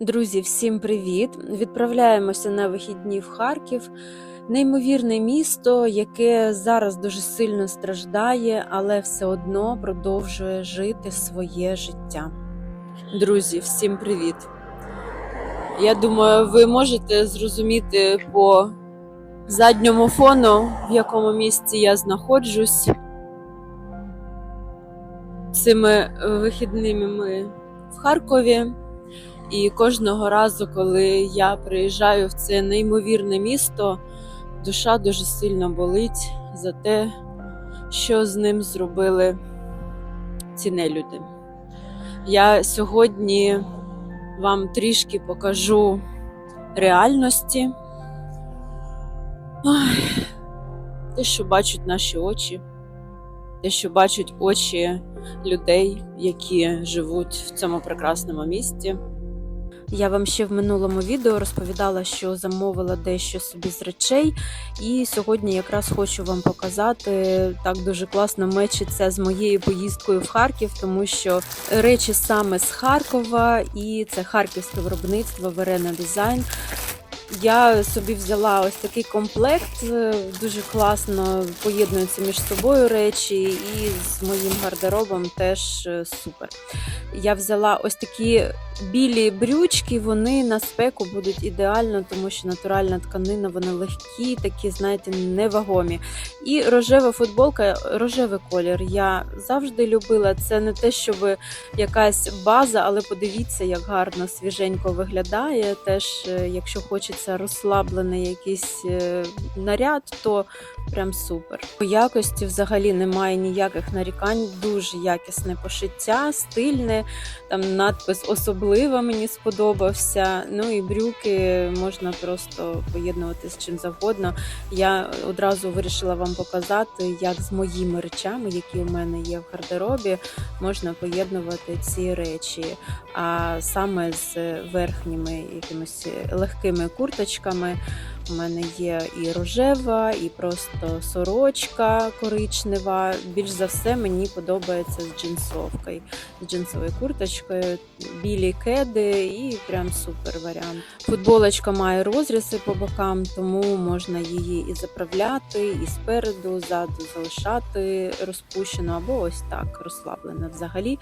Друзі, всім привіт! Відправляємося на вихідні в Харків. Неймовірне місто, яке зараз дуже сильно страждає, але все одно продовжує жити своє життя. Друзі, всім привіт! Я думаю, ви можете зрозуміти по задньому фону, в якому місці я знаходжусь. Цими вихідними ми в Харкові. І кожного разу, коли я приїжджаю в це неймовірне місто, душа дуже сильно болить за те, що з ним зробили ці нелюди. Я сьогодні вам трішки покажу реальності, те, що бачать наші очі, те, що бачать очі людей, які живуть в цьому прекрасному місті. Я вам ще в минулому відео розповідала, що замовила дещо собі з речей, і сьогодні якраз хочу вам показати так дуже класно мечиться з моєю поїздкою в Харків, тому що речі саме з Харкова, і це харківське виробництво Верена Дизайн. Я собі взяла ось такий комплект, е, дуже класно поєднуються між собою речі, і з моїм гардеробом теж е, супер. Я взяла ось такі білі брючки, вони на спеку будуть ідеально, тому що натуральна тканина, вони легкі, такі, знаєте, невагомі. І рожева футболка, рожевий колір. Я завжди любила. Це не те, щоб якась база, але подивіться, як гарно свіженько виглядає. Теж, е, якщо хочеться розслаблений якийсь е, наряд, то прям супер. По якості взагалі немає ніяких нарікань, дуже якісне пошиття, стильне, там надпис особлива мені сподобався. Ну і брюки можна просто поєднувати з чим завгодно. Я одразу вирішила вам показати, як з моїми речами, які у мене є в гардеробі, можна поєднувати ці речі. А саме з верхніми якимись легкими курточками. У мене є і рожева, і просто сорочка коричнева. Більш за все мені подобається з джинсовкою, з джинсовою курточкою, білі кеди і прям супер варіант. Футболочка має розрізи по бокам, тому можна її і заправляти, і спереду, ззаду залишати розпущено, або ось так розслаблено взагалі.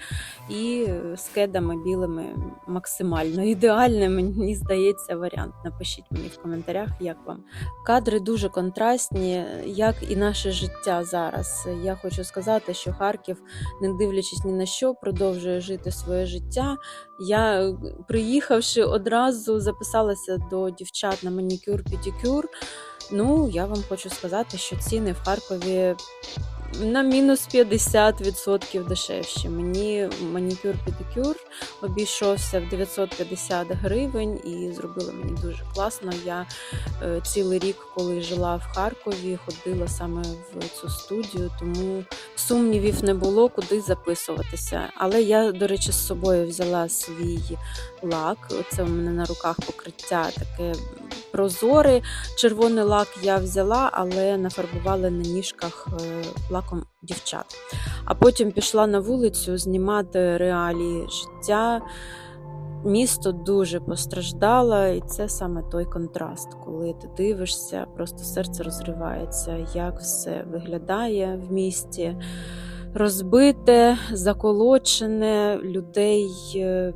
І з кедами білими максимально ідеальний, мені здається, варіант. Напишіть мені в коментарях, як вам. Кадри дуже контрастні, як і наше життя зараз. Я хочу сказати, що Харків, не дивлячись ні на що, продовжує жити своє життя. Я, приїхавши, одразу записалася до дівчат на манікюр-педикюр. Ну, я вам хочу сказати, що ціни в Харкові на мінус 50% дешевші. Мені манікюр-педикюр обійшовся в 950 гривень і зробили мені дуже класно. Я е, цілий рік, коли жила в Харкові, ходила саме в цю студію, тому сумнівів не було, куди записуватися. Але я, до речі, з собою взяла свій лак. Це у мене на руках покриття таке прозоре. Червоний лак я взяла, але нафарбувала на ніжках е, лаком дівчат. А потім пішла на вулицю знімати реалії життя. Місто дуже постраждало, і це саме той контраст, коли ти дивишся, просто серце розривається, як все виглядає в місті. Розбите, заколочене, людей е,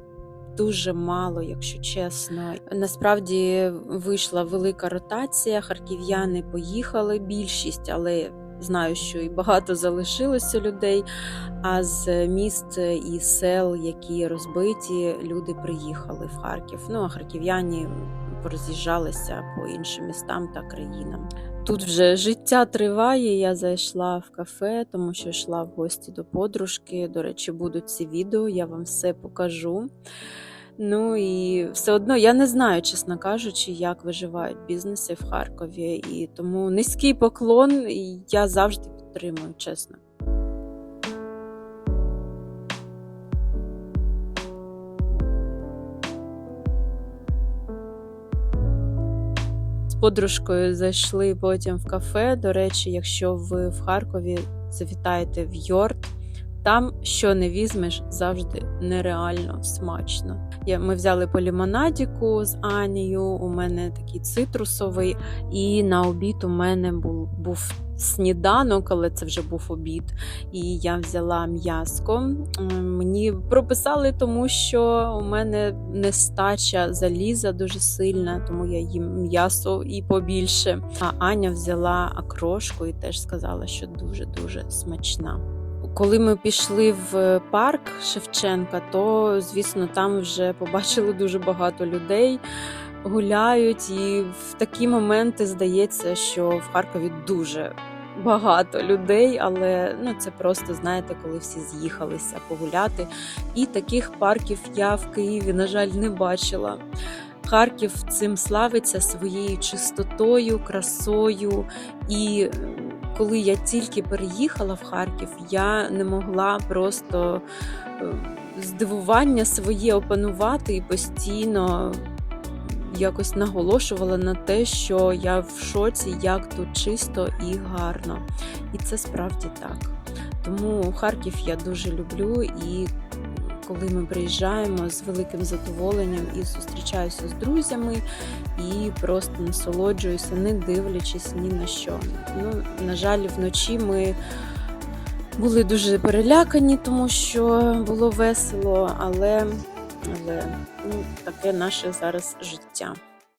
дуже мало, якщо чесно. Насправді вийшла велика ротація. Харків'яни поїхали більшість, але знаю, що і багато залишилося людей. А з міст і сел, які розбиті, люди приїхали в Харків. Ну а харків'яні пороз'їжджалися по іншим містам та країнам. Тут вже життя триває. Я зайшла в кафе, тому що йшла в гості до подружки. До речі, будуть ці відео, я вам все покажу. Ну і все одно я не знаю, чесно кажучи, як виживають бізнеси в Харкові. І тому низький поклон я завжди підтримую, чесно. З подружкою зайшли потім в кафе. До речі, якщо ви в Харкові завітаєте в Йорт, Там, що не візьмеш, завжди нереально смачно. Ми взяли по лімонадіку з Анією, у мене такий цитрусовий, і на обід у мене був, був сніданок, але це вже був обід. І я взяла м'яско. Мені прописали, тому що у мене нестача заліза дуже сильна, тому я їм м'ясо і побільше. А Аня взяла окрошку і теж сказала, що дуже-дуже смачна. Коли ми пішли в парк Шевченка, то звісно там вже побачили дуже багато людей. Гуляють, і в такі моменти здається, що в Харкові дуже багато людей, але ну це просто знаєте, коли всі з'їхалися погуляти. І таких парків я в Києві, на жаль, не бачила. Харків цим славиться своєю чистотою, красою. І е, коли я тільки переїхала в Харків, я не могла просто е, здивування своє опанувати і постійно якось наголошувала на те, що я в шоці, як тут чисто і гарно. І це справді так. Тому Харків я дуже люблю і. Коли ми приїжджаємо з великим задоволенням і зустрічаюся з друзями, і просто насолоджуюся, не дивлячись ні на що. Ну, на жаль, вночі ми були дуже перелякані, тому що було весело, але, але ну, таке наше зараз життя.